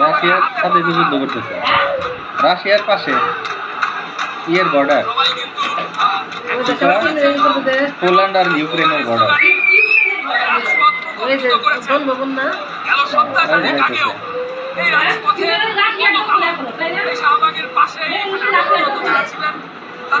রাশিয়ার সাথে যুদ্ধ করতেছে। রাশিয়ার পাশে ইয়ের বর্ডার পোল্যান্ড আর ইউক্রেনের বর্ডার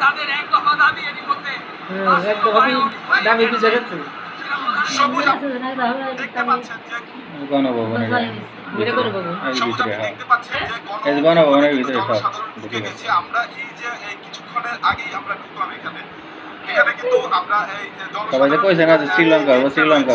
তাদের এক দফা দাবি এর মধ্যে এক দফা দাবি কি জায়গা সবুজ শ্রীলঙ্কা শ্রীলঙ্কা শ্রীলঙ্কা